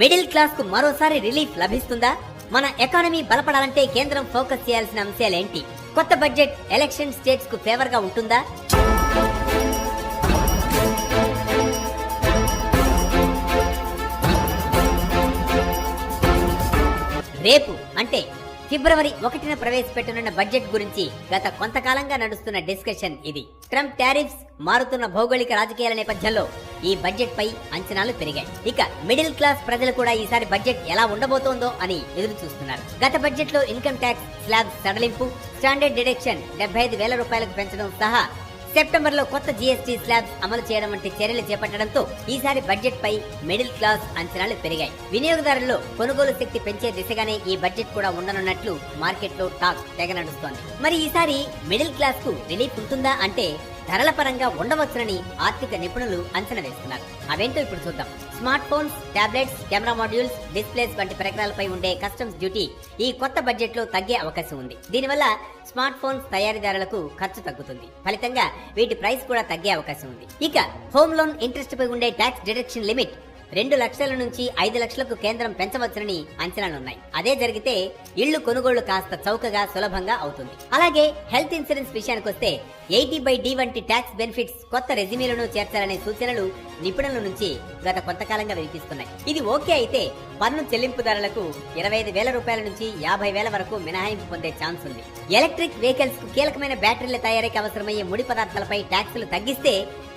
Middle క్లాస్కు మరోసారి relief లభిస్తుందా? మన ఎకానమీ బలపడాలంటే కేంద్రం ఫోకస్ చేయాల్సిన అంశాలేంటి? కొత్త బడ్జెట్ ఎలక్షన్ స్టేట్స్కు ఫేవర్గా ఉంటుందా? రేపు అంటే ఫిబ్రవరి ఒకటిన ప్రవేశపెట్టనున్న బడ్జెట్ గురించి గత కొంతకాలంగా నడుస్తున్న డిస్కషన్ ఇది. ట్రంప్ టారిఫ్స్ మారుతున్న భౌగోళిక రాజకీయాల నేపథ్యంలో ఈ బడ్జెట్ పై అంచనాలు పెరిగాయి. ఇక మిడిల్ క్లాస్ ప్రజలు కూడా ఈసారి బడ్జెట్ ఎలా ఉండబోతోందో అని ఎదురు చూస్తున్నారు గత బడ్జెట్లో ఇన్కమ్ ట్యాక్స్ స్లాబ్ సడలింపు స్టాండర్డ్ డిడక్షన్ డెబ్బై ఐదు వేల రూపాయలకు పెంచడం సహా సెప్టెంబర్లో కొత్త జీఎస్టీ స్లాబ్స్ అమలు చేయడం వంటి చర్యలు చేపట్టడంతో ఈసారి బడ్జెట్ పై మిడిల్ క్లాస్ అంచనాలు పెరిగాయి. వినియోగదారుల్లో కొనుగోలు శక్తి పెంచే దిశగానే ఈ బడ్జెట్ కూడా ఉండనున్నట్లు మార్కెట్లో టాక్ తెగ నడుస్తోంది. మరి ఈసారి మిడిల్ క్లాస్కు రిలీఫ్ ఉంటుందా అంటే ధరల పరంగా ఉండవచ్చునని ఆర్థిక నిపుణులు అంచనా వేస్తున్నారు. అవేంటో ఇప్పుడు చూద్దాం. Smart phones tablets camera modules displays వంటి పరికరాలపై ఉండే కస్టమ్స్ డ్యూటీ ఈ కొత్త బడ్జెట్లో తగ్గే అవకాశం ఉంది. దీనివల్ల స్మార్ట్ ఫోన్స్ తయారీదారులకు ఖర్చు తగ్గుతుంది. ఫలితంగా వీటి ప్రైస్ కూడా తగ్గే అవకాశం ఉంది. ఇక హోమ్ లోన్ ఇంట్రెస్ట్ పై ఉండే ట్యాక్స్ డిడక్షన్ లిమిట్ రెండు లక్షల నుంచి ఐదు లక్షలకు కేంద్రం పెంచవచ్చునని అంచనాలున్నాయి. అదే జరిగితే ఇళ్ళు కొనుగోళ్ళు కాస్త చౌకగా సులభంగా అవుతుంది. అలాగే హెల్త్ ఇన్సూరెన్స్ విషయానికి వస్తే ఎయిటీ బై డి వంటి ట్యాక్స్ బెనిఫిట్స్ కొత్త రెజిమీలను చేర్చాలనే సూచనలు నిపుణుల నుంచి గత కొంతకాలంగా వినిపిస్తున్నాయి. ఇది ఓకే అయితే పన్ను చెల్లింపుదారులకు ఇరవై ఐదు వేల రూపాయల నుంచి యాభై వేల వరకు మినహాయింపు పొందే ఛాన్స్ ఉంది. ఎలక్ట్రిక్ వెహికల్స్కు కీలకమైన బ్యాటరీల తయారీకి అవసరమయ్యే ముడి పదార్థాలపై ట్యాక్సులు తగ్గిస్తే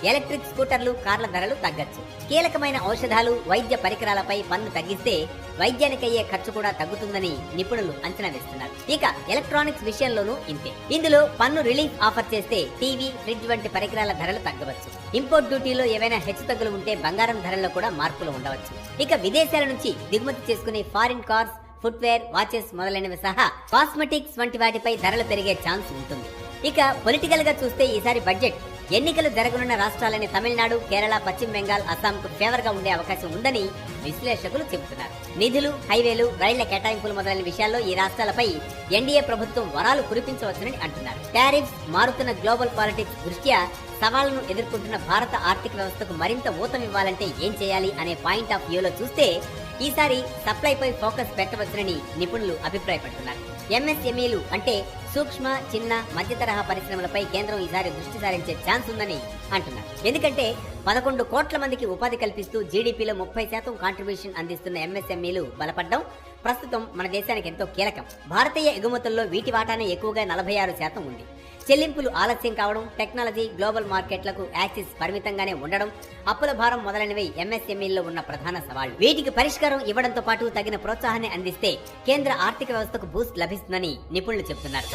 ఎలక్ట్రిక్ స్కూటర్లు కార్ల ధరలు తగ్గచ్చు. కీలకమైన ఔషధాలు వైద్య పరికరాలపై పన్ను తగ్గిస్తే వైద్యానికి అయ్యే ఖర్చు కూడా తగ్గుతుందని నిపుణులు అంచనా వేస్తున్నారు. ఇక ఎలక్ట్రానిక్స్ విషయంలోనూ ఇంతే. ఇందులో పన్ను రిలీఫ్ ఆఫర్ చేస్తే టీవీ ఫ్రిడ్జ్ వంటి పరికరాల ధరలు తగ్గవచ్చు. ఇంపోర్ట్ డ్యూటీలో ఏవైనా హెచ్చు తగ్గులు ఉంటే బంగారం ధరల్లో కూడా మార్పులు ఉండవచ్చు. ఇక విదేశాల నుంచి దిగుమతి చేసుకునే ఫారిన్ కార్స్ ఫుట్వేర్ వాచెస్ మొదలైనవి సహా కాస్మెటిక్స్ వంటి వాటిపై ధరలు పెరిగే ఛాన్స్ ఉంటుంది. ఇక పొలిటికల్గా చూస్తే ఈసారి బడ్జెట్ ఎన్నికలు జరగనున్న రాష్ట్రాలని తమిళనాడు కేరళ పశ్చిమ బెంగాల్ అస్సాంకు ఫేవర్గా ఉండే అవకాశం ఉందని విశ్లేషకులు చెబుతున్నారు. నిధులు హైవేలు రైళ్ళ కేటాయింపులు మొదలైన విషయాల్లో ఈ రాష్ట్రాలపై ఎన్డీఏ ప్రభుత్వం వరాలు కురిపించవచ్చునని అంటున్నారు. టారిఫ్స్ మారుతున్న గ్లోబల్ పాలిటిక్స్ దృష్ట్యా సవాళ్ళను ఎదుర్కొంటున్న భారత ఆర్థిక వ్యవస్థకు మరింత ఊతమివ్వాలంటే ఏం చేయాలి అనే పాయింట్ ఆఫ్ వ్యూలో చూస్తే ఈసారి సప్లైపై ఫోకస్ పెట్టవచ్చునని నిపుణులు అభిప్రాయపడుతున్నారు. ఎంఎస్ఎంఈలు అంటే సూక్ష్మ చిన్న మధ్య తరహా పరిశ్రమలపై కేంద్రం ఈసారి దృష్టి సారించే ఛాన్స్ ఉందని అంటున్నారు. ఎందుకంటే పదకొండు కోట్ల మందికి ఉపాధి కల్పిస్తూ జీడీపీలో ముప్పై శాతం కాంట్రిబ్యూషన్ అందిస్తున్న ఎంఎస్ఎంఈలు బలపడడం ప్రస్తుతం మన దేశానికి ఎంతో కీలకం. భారతీయ ఎగుమతుల్లో వీటి వాటానే ఎక్కువగా నలభై ఆరు శాతం ఉంది. చెల్లింపులు ఆలస్యం కావడం టెక్నాలజీ గ్లోబల్ మార్కెట్లకు యాక్సిస్ పరిమితంగానే ఉండడం అప్పుల భారం మొదలైనవి ఎంఎస్ఎంఈల్లో ఉన్న ప్రధాన సవాళ్ళు. వీటికి పరిష్కారం ఇవ్వడంతో పాటు తగిన ప్రోత్సాహాన్ని అందిస్తే కేంద్ర ఆర్థిక వ్యవస్థకు బూస్ట్ లభిస్తుందని నిపుణులు చెబుతున్నారు.